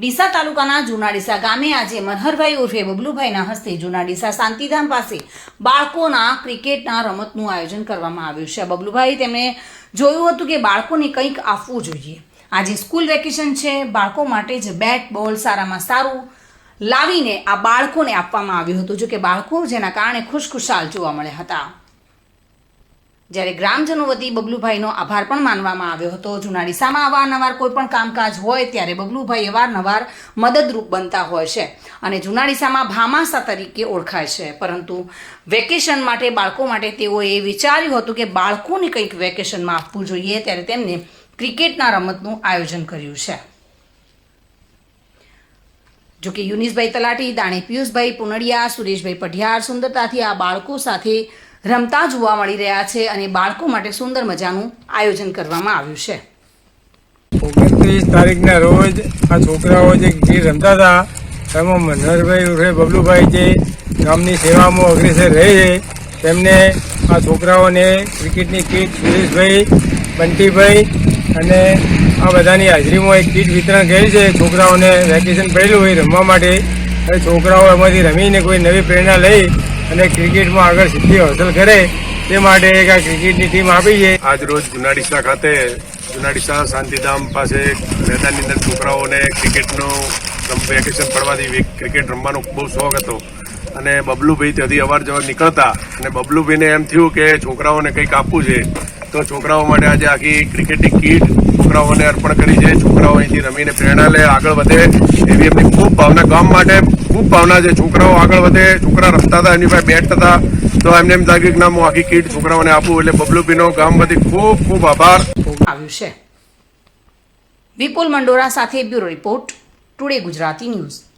ડીસા તાલુકાના જુનાડીસા ગામે આજે મનહરભાઈ ઉર્ફે બબલુભાઈના હસ્તે જુનાડીસા શાંતિધામ પાસે બાળકોના ક્રિકેટના રમતનું આયોજન કરવામાં આવ્યું છે. બબલુભાઈ, તેમણે જોયું હતું કે બાળકોને કંઈક આપવું જોઈએ. આજે સ્કૂલ વેકેશન છે. બાળકો માટે જ બેટ, બોલ સારામાં સારું લાવીને આ બાળકોને આપવામાં આવ્યું હતું. જો કે બાળકો જેના કારણે ખુશખુશાલ જોવા મળ્યા હતા. જ્યારે ગ્રામજનો વતી બબલુભાઈનો આભાર પણ માનવામાં આવ્યો હતો. જૂના ડીસામાં અવારનવાર કોઈ પણ કામકાજ હોય ત્યારે બબલુભાઈ અવારનવાર મદદરૂપ બનતા હોય છે અને જૂના ભામાસા તરીકે ઓળખાય છે. પરંતુ વેકેશન માટે, બાળકો માટે તેઓએ વિચાર્યું હતું કે બાળકોને કંઈક વેકેશનમાં આપવું જોઈએ ત્યારે તેમને ક્રિકેટના રમતનું આયોજન કર્યું છે. જોકે યુનિસભાઈ તલાટી, દાણી પિયુષભાઈ પુનડિયા, સુરેશભાઈ પઢિયાર, સુંદરતાથી આ બાળકો સાથે રમતા જોવા મળી રહ્યા છે અને બાળકો માટે સુંદર મજાનું આયોજન કરવામાં આવ્યું છે. ઓગણત્રીસ તારીખના રોજ આ છોકરાઓ જે ગીર રમતા હતા, એમાં મનહરભાઈ ઉર્ફે બબલુભાઈ જે ગામની સેવામાં અગ્રેસર રહે છે, તેમને આ છોકરાઓને ક્રિકેટની કીટ સુરેશભાઈ, બંટીભાઈ અને આ બધાની હાજરીમાં એક કીટ વિતરણ કરી છે. છોકરાઓને વેકેશન પડેલું હોય રમવા માટે. છોકરાઓ એમાંથી રમીને કોઈ નવી પ્રેરણા લઈ અને ક્રિકેટમાં આગળ સિદ્ધિ હાંસલ કરે તે માટે એક આ ક્રિકેટની ટીમ આપી છે. આજ રોજ જુનાડીસા ખાતે જુનાડીસા શાંતિધામ પાસે મેદાનની અંદર છોકરાઓને ક્રિકેટનો વેકેશન પડવાથી ક્રિકેટ રમવાનો બહુ શોખ હતો. અને બબલુભાઈ ત્યાંથી અવાર જવાર નીકળતા અને બબલુભાઈને એમ થયું કે છોકરાઓને કંઈક આપવું છે, તો છોકરાઓ માટે આજે આખી ક્રિકેટની કીટ છોકરાઓને અર્પણ કરી છે. છોકરાઓ અહીંથી રમીને પ્રેરણા લે, આગળ વધે. એવી એમની ખૂબ ભાવના, ગામ માટે ખૂબ ભાવના છે. છોકરાઓ આગળ વધે, છોકરા રમતા હતા એમની પાસે બેટ હતા. તો એમને એમ લાગ્યું કે ના, હું આખી કીટ છોકરાઓને આપું, એટલે બબલુબીનો ગામ વતી ખૂબ ખૂબ આભાર. આવ્યું છે. વિપુલ મંડોરા સાથે bureau report, today Gujarati news.